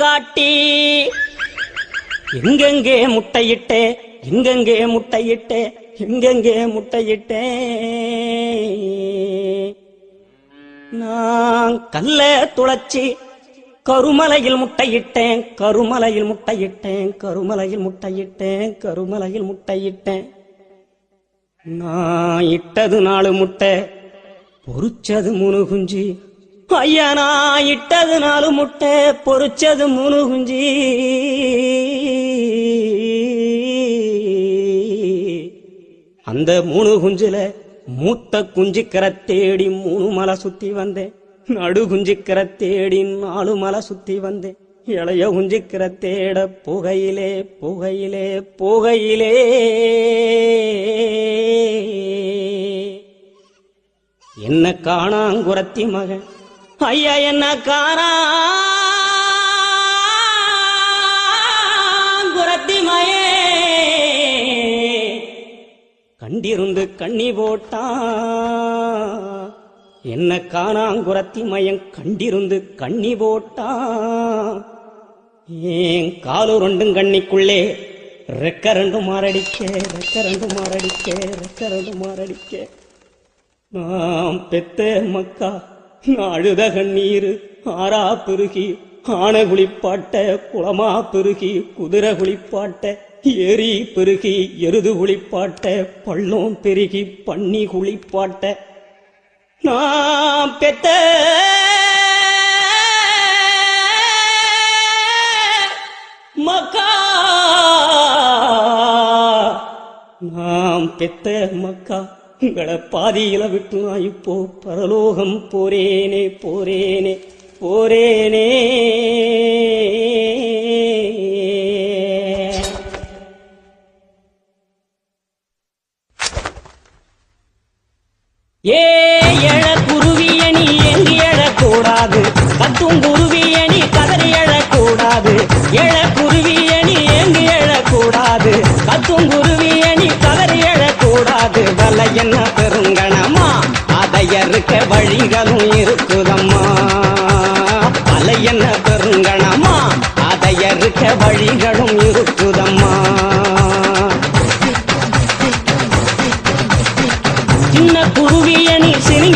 காட்டி எங்கெங்கே முட்டையிட்டே எங்கெங்கே முட்டையிட்டே எங்கெங்கே முட்டையிட்டே. நான் கல்ல துளச்சி கருமலையில் முட்டையிட்டேன் கருமலையில் முட்டையிட்டேன் கருமலையில் முட்டையிட்டேன் கருமலையில் முட்டையிட்டேன். நான் இட்டது நாலு முட்டை பொறிச்சது மூணு குஞ்சு ஐயா இட்டது நாலு முட்டை பொறிச்சது மூணு குஞ்சி. அந்த மூணு குஞ்சுல மூத்த குஞ்சுக்கிற தேடி மூணு மலை சுத்தி வந்தேன். நடு குஞ்சுக்கரை தேடி நாலு மலை சுத்தி வந்தேன். இளைய குஞ்சுக்கரை தேட புகையிலே புகையிலே புகையிலே. என்ன காணாங்குரத்தி மகன்? ஐயா என்ன காரா? குரத்திமயே. கண்டிருந்து கண்ணி போட்டான் என்ன காணாங்குரத்தி மயம் கண்டிருந்து கண்ணி போட்டா. ஏன் காலு ரெண்டும் கண்ணிக்குள்ளே ரெக்க ரெண்டு மாரடிக்க ரெக்க ரெண்டு மாரடிக்க ரெக்க ரெண்டு மாரடிக்க நான் பெத்த மக்கா அழுத கண்ணீர் ஆறா பெருகி ஆன குளிப்பாட்ட குளமா பெருகி குதிரை குளிப்பாட்ட எரி பெருகி எருது குளிப்பாட்ட பள்ளம் பெருகி பன்னி குளிப்பாட்ட. நாம் பெத்த மக்கா நாம் பெத்த மக்கா. உங்களை பாதியில விட்டு நான் இப்போ பரலோகம் போரேனே போரேனே போரேனே ஏ என்ன பெருங்கணமா? அதை அறுக்க வழிகளும் இருக்குதம்மா. அலை என்ன பெருங்கணமா? அதை அறுக்க வழிகளும் இருக்குதம்மா. சின்ன குருவிய நீ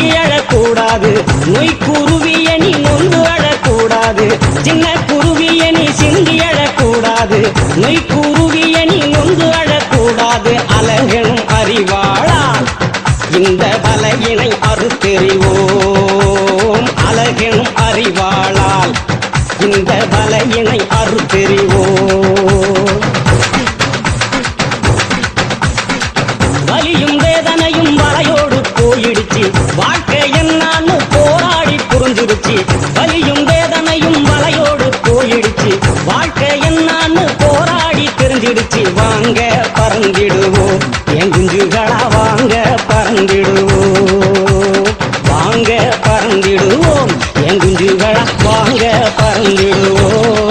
அழக்கூடாது. நொய் குருவிய நீ நொந்து அழக்கூடாது. சின்ன குருவிய நீ சிந்தி அழக்கூடாது. நொய் குருவி இந்த வலையினை அறுத்தெறிவோம். அழகெனும் அறிவாளால் இந்த வலையினை அறுத்தெறிவோம். வலியும் வேதனையும் வலையோடு போயிடுச்சு. வாழ்க்கை என்னான்னு போராடி புரிஞ்சிருச்சு வலியும் வேதனை வாங்க பறந்திடுவோம் என் குஞ்சுகளா வாங்க பறந்துடுவோம்.